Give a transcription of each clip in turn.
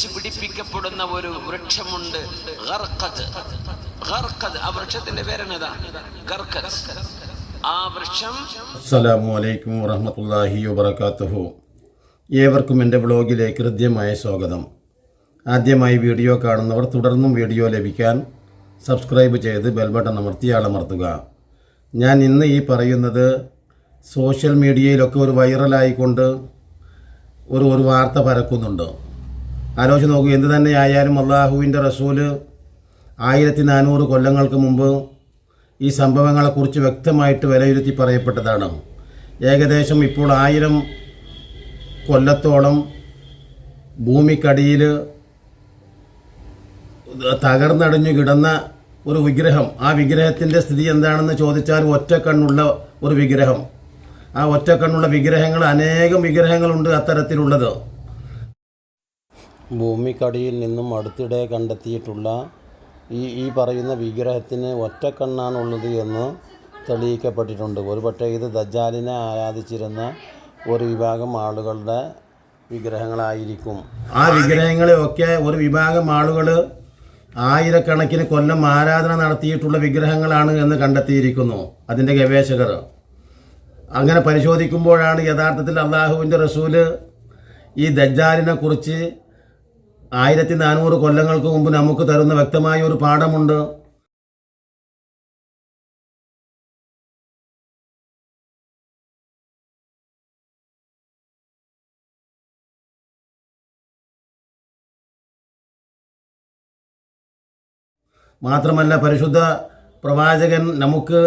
വെച്ച് പിടിപ്പിക്കപ്പെടുന്ന ഒരു വൃക്ഷമുണ്ട്. ആ വൃക്ഷത്തിന്റെ പേരാണ് ഗർഖദ്. ആ വൃക്ഷം അസ്സലാമു അലൈക്കും വബറകാതുഹു ഏവർക്കും എന്റെ വ്ളോഗിലേക്ക് ഹൃദ്യമായ സ്വാഗതം. ആദ്യമായി വീഡിയോ കാണുന്നവർ തുടർന്നും വീഡിയോ ലഭിക്കാൻ സബ്സ്ക്രൈബ് ചെയ്ത് ബെൽബട്ടൺ അമർത്തി ആളമർത്തുക ഞാൻ ഇന്ന് ഈ പറയുന്നത് സോഷ്യൽ മീഡിയയിലൊക്കെ ഒരു വൈറലായിക്കൊണ്ട് ഒരു ഒരു വാർത്ത പരക്കുന്നുണ്ട്. ആലോചിച്ച് നോക്കൂ എന്ത് തന്നെ ആയാലും അള്ളാഹുവിന്റെ റസൂൽ ആയിരത്തി നാനൂറ് കൊല്ലങ്ങൾക്ക് മുമ്പ് ഈ സംഭവങ്ങളെക്കുറിച്ച് വ്യക്തമായിട്ട് വിലയിരുത്തി പറയപ്പെട്ടതാണ്. ഏകദേശം ഇപ്പോൾ ആയിരം കൊല്ലത്തോളം ഭൂമിക്കടിയിൽ തകർന്നടിഞ്ഞു കിടന്ന ഒരു വിഗ്രഹം. ആ വിഗ്രഹത്തിന്റെ സ്ഥിതി എന്താണെന്ന് ചോദിച്ചാൽ ഒറ്റക്കണ്ണുള്ള ഒരു വിഗ്രഹം. ആ ഒറ്റക്കണ്ണുള്ള വിഗ്രഹങ്ങൾ അനേകം വിഗ്രഹങ്ങളുണ്ട് അത്തരത്തിലുള്ളത്. ഭൂമിക്കടിയിൽ നിന്നും അടുത്തിടെ കണ്ടെത്തിയിട്ടുള്ള ഈ ഈ പറയുന്ന വിഗ്രഹത്തിന് ഒറ്റക്കണ്ണാണുള്ളത് എന്ന് തെളിയിക്കപ്പെട്ടിട്ടുണ്ട്. ഒരുപക്ഷെ ഇത് ദജ്ജാലിനെ ആരാധിച്ചിരുന്ന ഒരു വിഭാഗം ആളുകളുടെ വിഗ്രഹങ്ങളായിരിക്കും. ആ വിഗ്രഹങ്ങളെയൊക്കെ ഒരു വിഭാഗം ആളുകൾ ആയിരക്കണക്കിന് കൊല്ലം ആരാധന നടത്തിയിട്ടുള്ള വിഗ്രഹങ്ങളാണ് എന്ന് കണ്ടെത്തിയിരിക്കുന്നു അതിന്റെ ഗവേഷകർ. അങ്ങനെ പരിശോധിക്കുമ്പോഴാണ് യഥാർത്ഥത്തിൽ അള്ളാഹുവിന്റെ റസൂൽ ഈ ദജ്ജാലിനെ കുറിച്ച് ആയിരത്തി നാനൂറ് കൊല്ലങ്ങൾക്ക് മുമ്പ് നമുക്ക് തരുന്ന വ്യക്തമായ ഒരു പാഠമുണ്ട്. മാത്രമല്ല പരിശുദ്ധ പ്രവാചകൻ നമുക്ക്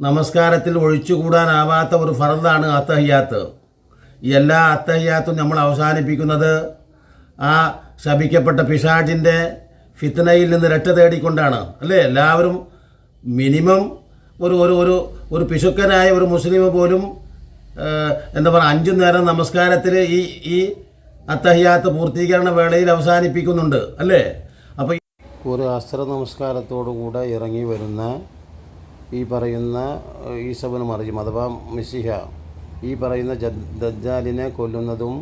നമസ്കാരത്തിൽ ഒഴിച്ചുകൂടാനാവാത്ത ഒരു ഫറദാണ് അത്തഹിയാത്ത്. എല്ലാ അത്തഹിയാത്തും നമ്മൾ അവസാനിപ്പിക്കുന്നത് ആ ശപിക്കപ്പെട്ട പിശാചിന്റെ ഫിത്തനയിൽ നിന്ന് രക്ഷ തേടിക്കൊണ്ടാണ്. അല്ലേ? എല്ലാവരും മിനിമം ഒരു ഒരു ഒരു ഒരു പിശുക്കനായ ഒരു മുസ്ലിം പോലും എന്താ പറയുക അഞ്ചു നേരം നമസ്കാരത്തിൽ ഈ ഈ അത്തഹിയാത്ത് പൂർത്തീകരണ വേളയിൽ അവസാനിപ്പിക്കുന്നുണ്ട്. അല്ലേ? അപ്പോൾ ഒരു അസ്ത്ര നമസ്കാരത്തോടുകൂടെ ഇറങ്ങി വരുന്ന ഈ പറയുന്ന ഈസബന് മറിയും അഥവാ മിസിഹ ഈ പറയുന്ന ദജ്ജാലിനെ കൊല്ലുന്നതും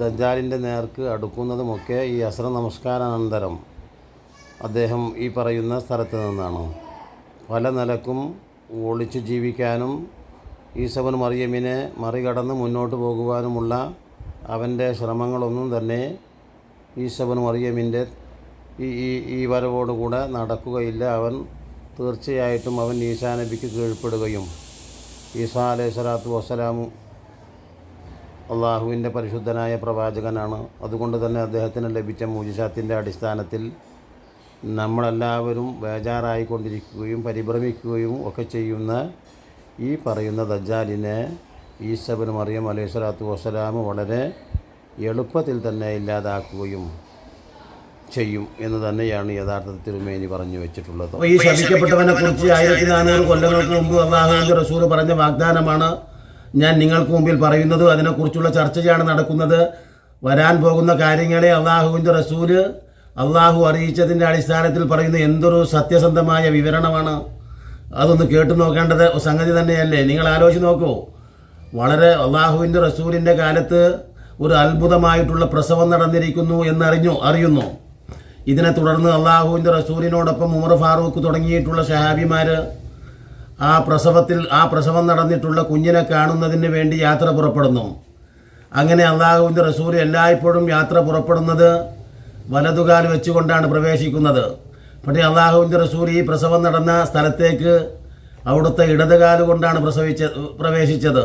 ദജ്ജാലിന്റെ നേർക്ക് അടുക്കുന്നതുമൊക്കെ ഈ അസ്ര നമസ്കാരാനന്തരം അദ്ദേഹം ഈ പറയുന്ന സ്ഥലത്ത് നിന്നാണ്. പല നിലക്കും ഒളിച്ചു ജീവിക്കാനും ഈസവൻ മറിയമ്മിനെ മറികടന്ന് മുന്നോട്ട് പോകുവാനുമുള്ള അവന്റെ ശ്രമങ്ങളൊന്നും തന്നെ ഈസവൻ മറിയമ്മിന്റെ ഈ ഈ ഈ വരവോടുകൂടെ നടക്കുകയില്ല. അവൻ തീർച്ചയായിട്ടും അവൻ ഈശാനബിക്ക് കീഴ്പ്പെടുകയും ഈസാ അലൈഹി സ്വലാത്തു വസ്സലാമു അള്ളാഹുവിന്റെ പരിശുദ്ധനായ പ്രവാചകനാണ്. അതുകൊണ്ട് തന്നെ അദ്ദേഹത്തിന് ലഭിച്ച മൂജിസാത്തിന്റെ അടിസ്ഥാനത്തിൽ നമ്മളെല്ലാവരും ബേജാറായിക്കൊണ്ടിരിക്കുകയും പരിഭ്രമിക്കുകയും ഒക്കെ ചെയ്യുന്ന ഈ പറയുന്ന ദജ്ജാലിനെ ഈസബിന് മറിയം അലൈഹി സ്വലാത്തു വസ്സലാം വളരെ എളുപ്പത്തിൽ തന്നെ ഇല്ലാതാക്കുകയും ചെയ്യും എന്ന് തന്നെയാണ് യഥാർത്ഥത്തിൽ തിരുമേനി പറഞ്ഞു വെച്ചിട്ടുള്ളത്. ഈ ശപിക്കപ്പെട്ടവനെ കുറിച്ച് ആയിരത്തി നാനൂറ് കൊല്ലങ്ങൾക്ക് മുമ്പ് അള്ളാഹുവിന്റെ റസൂർ പറഞ്ഞ വാഗ്ദാനമാണ് ഞാൻ നിങ്ങൾക്ക് മുമ്പിൽ പറയുന്നത് അതിനെക്കുറിച്ചുള്ള ചർച്ചയാണ് നടക്കുന്നത്. വരാൻ പോകുന്ന കാര്യങ്ങളെ അള്ളാഹുവിന്റെ റസൂൽ അള്ളാഹു അറിയിച്ചതിന്റെ അടിസ്ഥാനത്തിൽ പറയുന്ന എന്തൊരു സത്യസന്ധമായ വിവരണമാണ്. അതൊന്ന് കേട്ടു നോക്കേണ്ടത് സംഗതി തന്നെയല്ലേ? നിങ്ങൾ ആലോചിച്ച് നോക്കൂ. വളരെ അള്ളാഹുവിന്റെ റസൂലിന്റെ കാലത്ത് ഒരു അത്ഭുതമായിട്ടുള്ള പ്രസവം നടന്നിരിക്കുന്നു എന്നറിഞ്ഞു അറിയുന്നു. ഇതിനെ തുടർന്ന് അള്ളാഹുവിന്റെ റസൂലിനോടൊപ്പം ഉമർ ഫാറൂഖ് തുടങ്ങിയിട്ടുള്ള ഷഹാബിമാർ ആ പ്രസവത്തിൽ ആ പ്രസവം നടന്നിട്ടുള്ള കുഞ്ഞിനെ കാണുന്നതിന് വേണ്ടി യാത്ര പുറപ്പെടുന്നു. അങ്ങനെ അള്ളാഹുവിന്റെ റസൂൽ എല്ലായ്പ്പോഴും യാത്ര പുറപ്പെടുന്നത് വലതുകാൽ വെച്ചുകൊണ്ടാണ് പ്രവേശിക്കുന്നത്. പക്ഷേ അള്ളാഹുവിന്റെ റസൂൽ ഈ പ്രസവം നടന്ന സ്ഥലത്തേക്ക് അവിടുത്തെ ഇടതുകാൽ കൊണ്ടാണ് പ്രസവിച്ച പ്രവേശിച്ചത്.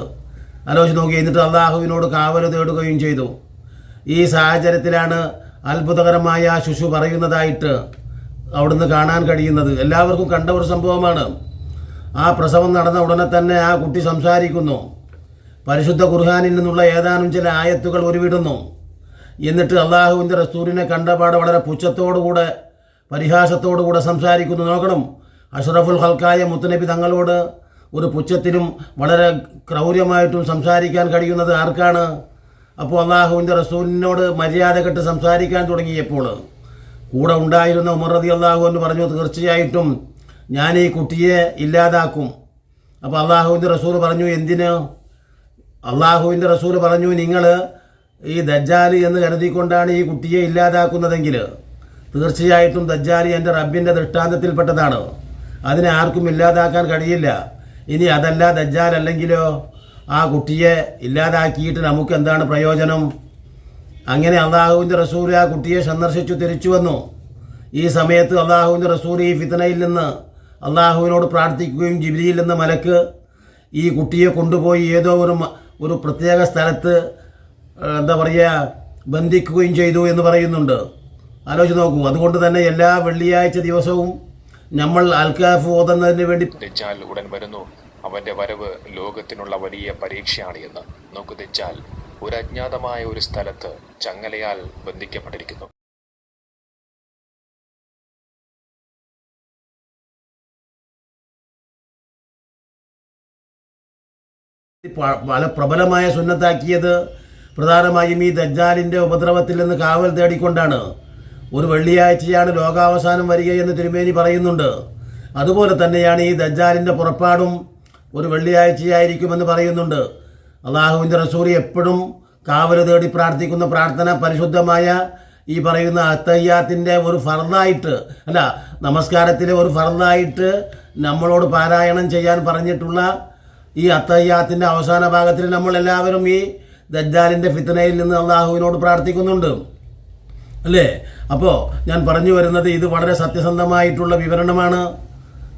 ആലോചിച്ച് നോക്കി എന്നിട്ട് അള്ളാഹുവിനോട് കാവൽ തേടുകയും ചെയ്തു. ഈ സാഹചര്യത്തിലാണ് അത്ഭുതകരമായ ശിശു പറയുന്നതായിട്ട് അവിടുന്ന് കാണാൻ കഴിയുന്നത്. എല്ലാവർക്കും കണ്ട ഒരു സംഭവമാണ്. ആ പ്രസവം നടന്ന ഉടനെ തന്നെ ആ കുട്ടി സംസാരിക്കുന്നു. പരിശുദ്ധ ഖുർഹാനിൽ നിന്നുള്ള ഏതാനും ചില ആയത്തുകൾ ഉരുവിടുന്നു. എന്നിട്ട് അള്ളാഹുവിന്റെ റസൂലിനെ കണ്ടപാട് വളരെ പുച്ഛത്തോടുകൂടെ പരിഹാസത്തോടുകൂടെ സംസാരിക്കുന്നു. നോക്കണം അഷ്റഫുൽ ഹൽക്കായ മുത്തനബി തങ്ങളോട് ഒരു പുച്ഛത്തിലും വളരെ ക്രൗര്യമായിട്ടും സംസാരിക്കാൻ കഴിയുന്നത് ആർക്കാണ്? അപ്പോൾ അള്ളാഹുവിന്റെ റസൂലിനോട് മര്യാദ കെട്ട് സംസാരിക്കാൻ തുടങ്ങിയപ്പോൾ കൂടെ ഉണ്ടായിരുന്ന ഉമർ റതി അള്ളാഹു എന്ന് പറഞ്ഞു തീർച്ചയായിട്ടും ഞാൻ ഈ കുട്ടിയെ ഇല്ലാതാക്കും. അപ്പോൾ അള്ളാഹുവിന്റെ റസൂൽ പറഞ്ഞു എന്തിന്? അള്ളാഹുവിന്റെ റസൂൽ പറഞ്ഞു നിങ്ങൾ ഈ ദജ്ജാലി എന്ന് കരുതിക്കൊണ്ടാണ് ഈ കുട്ടിയെ ഇല്ലാതാക്കുന്നതെങ്കിൽ തീർച്ചയായിട്ടും ദജ്ജാലി എന്റെ റബ്ബിന്റെ ദൃഷ്ടാന്തത്തിൽപ്പെട്ടതാണ്. അതിനെ ആർക്കും ഇല്ലാതാക്കാൻ കഴിയില്ല. ഇനി അതല്ല ദജ്ജാൽ അല്ലെങ്കിലോ ആ കുട്ടിയെ ഇല്ലാതാക്കിയിട്ട് നമുക്ക് എന്താണ് പ്രയോജനം? അങ്ങനെ അള്ളാഹുവിന്റെ റസൂൽ ആ കുട്ടിയെ സന്ദർശിച്ചു തിരിച്ചു വന്നു. ഈ സമയത്ത് അള്ളാഹുവിന്റെ റസൂൽ ഈ ഫിത്തനയിൽ നിന്ന് അള്ളാഹുവിനോട് പ്രാർത്ഥിക്കുകയും ജിബിലിയിൽ എന്ന മലക്ക് ഈ കുട്ടിയെ കൊണ്ടുപോയി ഏതോ ഒരു ഒരു പ്രത്യേക സ്ഥലത്ത് എന്താ പറയുക ബന്ധിക്കുകയും ചെയ്തു എന്ന് പറയുന്നുണ്ട്. ആലോചിച്ച് നോക്കൂ. അതുകൊണ്ട് തന്നെ എല്ലാ വെള്ളിയാഴ്ച ദിവസവും നമ്മൾ അൽക്കാഫ് ഓതുന്നതിന് വേണ്ടി ദജ്ജാൽ ഉടൻ വരുന്നു. അവന്റെ വരവ് ലോകത്തിനുള്ള വലിയ പരീക്ഷയാണ് എന്ന്. നോക്കു ഒരു അജ്ഞാതമായ ഒരു സ്ഥലത്ത് ചങ്ങലയാൽ ബന്ധിക്കപ്പെട്ടിരിക്കുന്നു. പല പ്രബലമായ സുന്നത്താക്കിയത് പ്രധാനമായും ഈ ദജ്ജാലിന്റെ ഉപദ്രവത്തിൽ നിന്ന് കാവൽ തേടിക്കൊണ്ടാണ്. ഒരു വെള്ളിയാഴ്ചയാണ് ലോകാവസാനം വരിക എന്ന് തിരുമേനി പറയുന്നുണ്ട്. അതുപോലെ തന്നെയാണ് ഈ ദജ്ജാലിന്റെ പുറപ്പാടും ഒരു വെള്ളിയാഴ്ചയായിരിക്കുമെന്ന് പറയുന്നുണ്ട്. അള്ളാഹുവിന്റെ റസൂറി എപ്പോഴും കാവൽ തേടി പ്രാർത്ഥിക്കുന്ന പ്രാർത്ഥന പരിശുദ്ധമായ ഈ പറയുന്ന അത്തയ്യാത്തിന്റെ ഒരു ഫർദായിട്ട് അല്ല നമസ്കാരത്തിലെ ഒരു ഫർദായിട്ട് നമ്മളോട് പാരായണം ചെയ്യാൻ പറഞ്ഞിട്ടുള്ള ഈ അത്തയ്യാത്തിന്റെ അവസാന ഭാഗത്തിൽ നമ്മൾ എല്ലാവരും ഈ ദജ്ജാലിന്റെ ഫിത്തനയിൽ നിന്ന് അള്ളാഹുവിനോട് പ്രാർത്ഥിക്കുന്നുണ്ട്. അല്ലേ? അപ്പോൾ ഞാൻ പറഞ്ഞു വരുന്നത് ഇത് വളരെ സത്യസന്ധമായിട്ടുള്ള വിവരണമാണ്.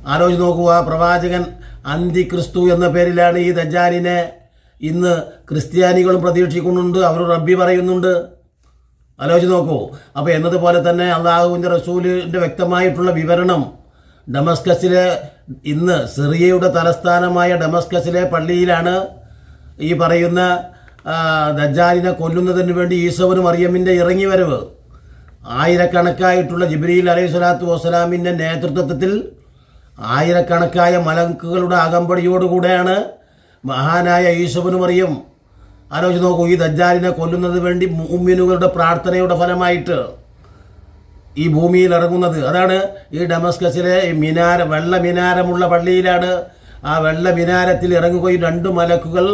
ആലോചിച്ച് നോക്കുക പ്രവാചകൻ അന്തി ക്രിസ്തു എന്ന പേരിലാണ് ഈ ദജ്ജാലിനെ ഇന്ന് ക്രിസ്ത്യാനികളും പ്രതീക്ഷിക്കുന്നുണ്ട്. അവർ റബ്ബി പറയുന്നുണ്ട്. ആലോചിച്ച് നോക്കൂ. അപ്പോൾ എന്നതുപോലെ തന്നെ അള്ളാഹുവിന്റെ റസൂലിന്റെ വ്യക്തമായിട്ടുള്ള വിവരണം ഡമസ്കസിലെ ഇന്ന് സിറിയയുടെ തലസ്ഥാനമായ ഡമസ്കസിലെ പള്ളിയിലാണ് ഈ പറയുന്ന ദജാലിനെ കൊല്ലുന്നതിന് വേണ്ടി ഈസവനും മറിയമ്മിന്റെ ഇറങ്ങി വരവ് ആയിരക്കണക്കായിട്ടുള്ള ജിബ്രീൽ അലൈഹി സ്വലാത്തു വസ്സലാമിന്റെ നേതൃത്വത്തിൽ ആയിരക്കണക്കായ മലക്കുകളുടെ അകമ്പടിയോടുകൂടെയാണ് മഹാനായ ഈശോബിന് മറിയം. ആലോചിച്ച് നോക്കൂ ഈ ദജ്ജാലിനെ കൊല്ലുന്നത് വേണ്ടി മുഅ്മിനുകളുടെ പ്രാർത്ഥനയുടെ ഫലമായിട്ട് ഈ ഭൂമിയിൽ ഇറങ്ങുന്നത് അതാണ് ഈ ഡമസ്കസിലെ മിനാര വെള്ള മിനാരമുള്ള പള്ളിയിലാണ് ആ വെള്ള മിനാരത്തിൽ ഇറങ്ങുകയും രണ്ട് മലക്കുകൾ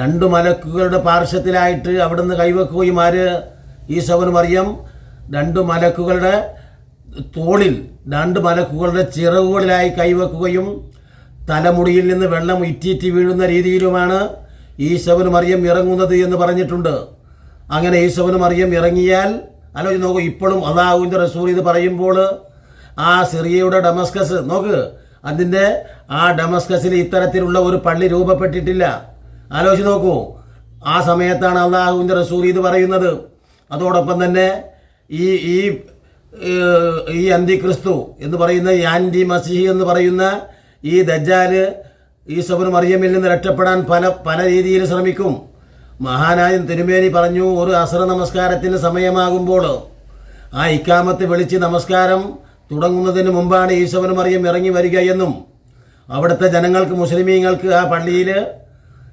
രണ്ട് മലക്കുകളുടെ പാർശ്വത്തിലായിട്ട് അവിടുന്ന് കൈവെക്കുകയും ആര്? ഈശോവൻ മറിയം രണ്ട് മലക്കുകളുടെ തോളിൽ രണ്ട് മലക്കുകളുടെ ചിറകുകളിലായി കൈവെക്കുകയും തലമുടിയിൽ നിന്ന് വെള്ളം ഇറ്റിറ്റി വീഴുന്ന രീതിയിലുമാണ് ഈശോവൻ മറിയം ഇറങ്ങുന്നത് എന്ന് പറഞ്ഞിട്ടുണ്ട്. അങ്ങനെ ഈശോവൻ മറിയം ഇറങ്ങിയാൽ ആലോചിച്ച് നോക്കൂ ഇപ്പോഴും അള്ളാഹുവിന്റെ റസൂൽ ഇത് പറയുമ്പോൾ ആ സിറിയയുടെ ഡമസ്കസ് നോക്ക് അതിന്റെ ആ ഡമസ്കസിൽ ഇത്തരത്തിലുള്ള ഒരു പള്ളി രൂപപ്പെട്ടിട്ടില്ല. ആലോചിച്ച് നോക്കൂ ആ സമയത്താണ് അള്ളാഹുവിന്റെ റസൂൽ ഇത് പറയുന്നത്. അതോടൊപ്പം തന്നെ ഈ ഈ ഈ അന്തിക്രിസ്തു എന്ന് പറയുന്ന ആന്റി മസിഹി എന്ന് പറയുന്ന ഈ ദജാൽ ഈ സബുൻ മറിയമിൽ നിന്ന് രക്ഷപ്പെടാൻ പല പല രീതിയിൽ ശ്രമിക്കും. മഹാനായ തിരുമേനി പറഞ്ഞു ഒരു അസറ നമസ്കാരത്തിന് സമയമാകുമ്പോൾ ആ ഇക്കാമത്ത് വിളിച്ച് നമസ്കാരം തുടങ്ങുന്നതിന് മുമ്പാണ് ഈശോവൻ അറിയും ഇറങ്ങി വരിക എന്നും അവിടുത്തെ ജനങ്ങൾക്ക് മുസ്ലിമീങ്ങൾക്ക് ആ പള്ളിയിൽ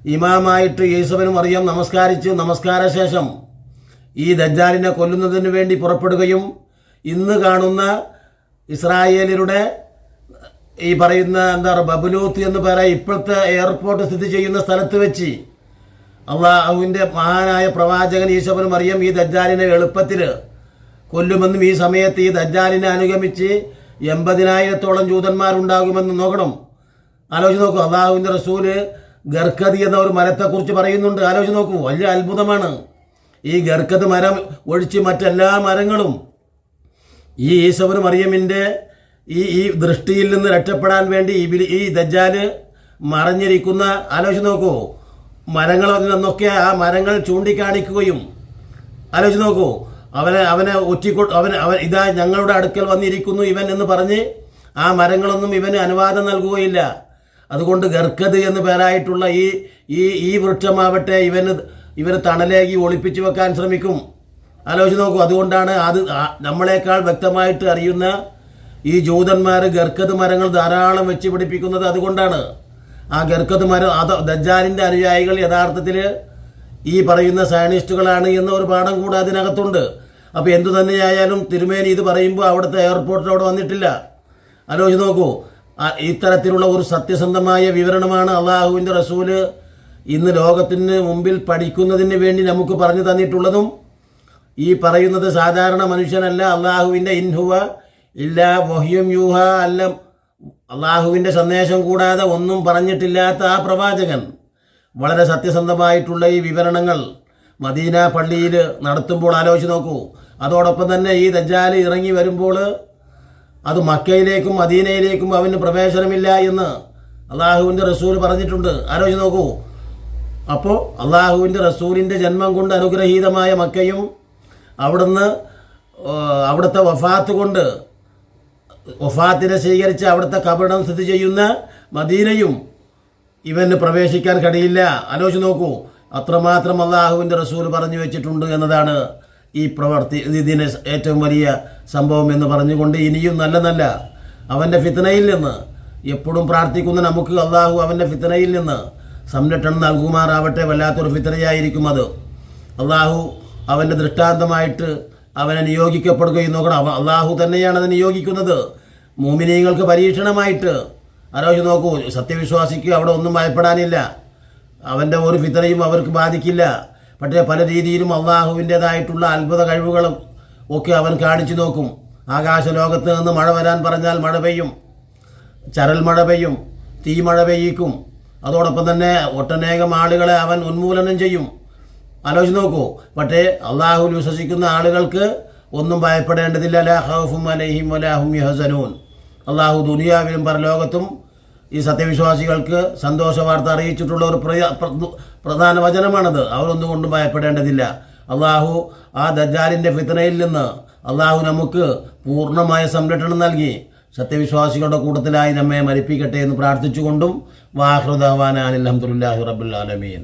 ഇമാമായിട്ട് ഈശോവനും അറിയാം നമസ്കാരിച്ചു നമസ്കാര ശേഷം ഈ ദജ്ജാലിനെ കൊല്ലുന്നതിന് വേണ്ടി പുറപ്പെടുകയും ഇന്ന് കാണുന്ന ഇസ്രായേലിയുടെ ഈ പറയുന്ന എന്താ പറയുക ബബുലൂത്ത് എന്ന് പറയാം ഇപ്പോഴത്തെ എയർപോർട്ട് സ്ഥിതി ചെയ്യുന്ന സ്ഥലത്ത് വെച്ച് അള്ളാഹുവിന്റെ മഹാനായ പ്രവാചകൻ ഈശോപനും മറിയം ഈ ദജ്ജാലിനെ എളുപ്പത്തിൽ കൊല്ലുമെന്നും ഈ സമയത്ത് ഈ ദജ്ജാലിനെ അനുഗമിച്ച് എൺപതിനായിരത്തോളം ജൂതന്മാരുണ്ടാകുമെന്ന് നോക്കണം. ആലോചിച്ച് നോക്കൂ അള്ളാഹുവിന്റെ റസൂൽ ഗർഗതി എന്ന ഒരു മരത്തെക്കുറിച്ച് പറയുന്നുണ്ട്. ആലോചിച്ച് നോക്കൂ വലിയ അത്ഭുതമാണ്. ഈ ഗർഗത് മരം ഒഴിച്ച് മറ്റെല്ലാ മരങ്ങളും ഈ ഈശോപനും അറിയമിന്റെ ഈ ഈ ദൃഷ്ടിയിൽ നിന്ന് രക്ഷപ്പെടാൻ വേണ്ടി ഈ ഈ ദജ്ജാൽ മറഞ്ഞിരിക്കുന്ന ആലോചിച്ച് നോക്കൂ മരങ്ങളിൽ നിന്നൊക്കെ ആ മരങ്ങൾ ചൂണ്ടിക്കാണിക്കുകയും ആലോചിച്ച് നോക്കൂ അവനെ അവനെ ഒറ്റിക്കൊ അവൻ അവൻ ഇതാ ഞങ്ങളുടെ അടുക്കൽ വന്നിരിക്കുന്നു ഇവൻ എന്ന് പറഞ്ഞ് ആ മരങ്ങളൊന്നും ഇവന് അനുവാദം നൽകുകയില്ല. അതുകൊണ്ട് ഗർക്കത് എന്ന് പേരായിട്ടുള്ള ഈ ഈ ഈ വൃക്ഷമാവട്ടെ ഇവന് ഇവന് തണലേകി ഒളിപ്പിച്ചു വെക്കാൻ ശ്രമിക്കും. ആലോചിച്ച് നോക്കൂ അതുകൊണ്ടാണ് അത് നമ്മളെക്കാൾ വ്യക്തമായിട്ട് അറിയുന്ന ഈ ജൂതന്മാർ ഗർക്കത് മരങ്ങൾ ധാരാളം വെച്ച് പിടിപ്പിക്കുന്നത്. അതുകൊണ്ടാണ് ആ ഗർക്കത്തുമാർ അത് ദജ്ജാലിന്റെ അനുയായികൾ യഥാർത്ഥത്തിൽ ഈ പറയുന്ന സയനിസ്റ്റുകളാണ് എന്ന ഒരു പാഠം കൂടെ അതിനകത്തുണ്ട്. അപ്പോൾ എന്തു തന്നെയായാലും തിരുമേനി ഇത് പറയുമ്പോൾ അവിടുത്തെ എയർപോർട്ടിൽ അവിടെ വന്നിട്ടില്ല. ആലോചിച്ച് നോക്കൂ. ഇത്തരത്തിലുള്ള ഒരു സത്യസന്ധമായ വിവരണമാണ് അള്ളാഹുവിന്റെ റസൂൽ ഇന്ന് ലോകത്തിന് മുമ്പിൽ പഠിക്കുന്നതിന് വേണ്ടി നമുക്ക് പറഞ്ഞു തന്നിട്ടുള്ളതും ഈ പറയുന്നത് സാധാരണ മനുഷ്യനല്ല അള്ളാഹുവിന്റെ ഇൻഹുവ ഇല്ല വഹ്യം യൂഹ അല്ല. അള്ളാഹുവിന്റെ സന്ദേശം കൂടാതെ ഒന്നും പറഞ്ഞിട്ടില്ലാത്ത ആ പ്രവാചകൻ വളരെ സത്യസന്ധമായിട്ടുള്ള ഈ വിവരണങ്ങൾ മദീന പള്ളിയിൽ നടത്തുമ്പോൾ ആലോചിച്ച് നോക്കൂ. അതോടൊപ്പം തന്നെ ഈ ദജ്ജാൽ ഇറങ്ങി വരുമ്പോൾ അത് മക്കയിലേക്കും മദീനയിലേക്കും അവന് പ്രവേശനമില്ല എന്ന് അള്ളാഹുവിന്റെ റസൂൽ പറഞ്ഞിട്ടുണ്ട്. ആലോചിച്ച് നോക്കൂ. അപ്പോൾ അള്ളാഹുവിന്റെ റസൂലിന്റെ ജന്മം കൊണ്ട് അനുഗ്രഹീതമായ മക്കയും അവിടുന്ന് അവിടുത്തെ വഫാത്ത് കൊണ്ട് വഫാത്തിനെ സ്വീകരിച്ച് അവിടുത്തെ കപടം സ്ഥിതി ചെയ്യുന്ന മദീനയും ഇവന് പ്രവേശിക്കാൻ കഴിയില്ല. ആലോചിച്ച് നോക്കൂ. അത്രമാത്രം അള്ളാഹുവിന്റെ റസൂൽ പറഞ്ഞു വെച്ചിട്ടുണ്ട് എന്നതാണ് ഈ പ്രവർത്തി ഇതിന് ഏറ്റവും വലിയ സംഭവം എന്ന് പറഞ്ഞുകൊണ്ട് ഇനിയും നല്ല നല്ല അവന്റെ ഫിത്തനയിൽ നിന്ന് എപ്പോഴും പ്രാർത്ഥിക്കുന്ന നമുക്ക് അള്ളാഹു അവന്റെ ഫിത്തനയിൽ നിന്ന് സംരക്ഷണം നൽകുമാറാവട്ടെ. വല്ലാത്തൊരു ഫിത്തനയായിരിക്കും അത്. അള്ളാഹു അവന്റെ ദൃഷ്ടാന്തമായിട്ട് അവനെ നിയോഗിക്കപ്പെടുകയും നോക്കണം. അള്ളാഹു തന്നെയാണ് അത് നിയോഗിക്കുന്നത്. മോമിനീങ്ങൾക്ക് പരീക്ഷണമായിട്ട്. ആലോചിച്ച് നോക്കൂ സത്യവിശ്വാസിക്ക് അവിടെ ഒന്നും ഭയപ്പെടാനില്ല. അവന്റെ ഒരു ഫിത്തനയും അവർക്ക് ബാധിക്കില്ല. പക്ഷേ പല രീതിയിലും അള്ളാഹുവിന്റേതായിട്ടുള്ള അത്ഭുത കഴിവുകളും ഒക്കെ അവൻ കാണിച്ചു നോക്കും. ആകാശ ലോകത്ത് നിന്ന് മഴ വരാൻ പറഞ്ഞാൽ മഴ പെയ്യും. ചരൽ മഴ പെയ്യും. തീ മഴ പെയ്യിക്കും. അതോടൊപ്പം തന്നെ ഒട്ടനേകം ആളുകളെ അവൻ ഉന്മൂലനം ചെയ്യും. ആലോചിച്ച് നോക്കൂ പക്ഷേ അള്ളാഹുൽ വിശ്വസിക്കുന്ന ആളുകൾക്ക് ഒന്നും ഭയപ്പെടേണ്ടതില്ല. ലാ അലഹിം അലാഹും യഹ്സനൂൻ. അള്ളാഹു ദുനിയാവിലും പരലോകത്തും ഈ സത്യവിശ്വാസികൾക്ക് സന്തോഷ വാർത്ത അറിയിച്ചിട്ടുള്ള ഒരു പ്രധാന വചനമാണത്. അവരൊന്നും കൊണ്ടും ഭയപ്പെടേണ്ടതില്ല. അള്ളാഹു ആ ദജാലിന്റെ ഫിത്തനയിൽ നിന്ന് അള്ളാഹു നമുക്ക് പൂർണമായ സംരക്ഷണം നൽകി. സത്യവിശ്വാസികളുടെ കൂട്ടത്തിലായി നമ്മെ മരിപ്പിക്കട്ടെ എന്ന് പ്രാർത്ഥിച്ചുകൊണ്ടും വാഹൃദാൻ അലഹമുല്ലാഹി റബുല്ലാലമീൻ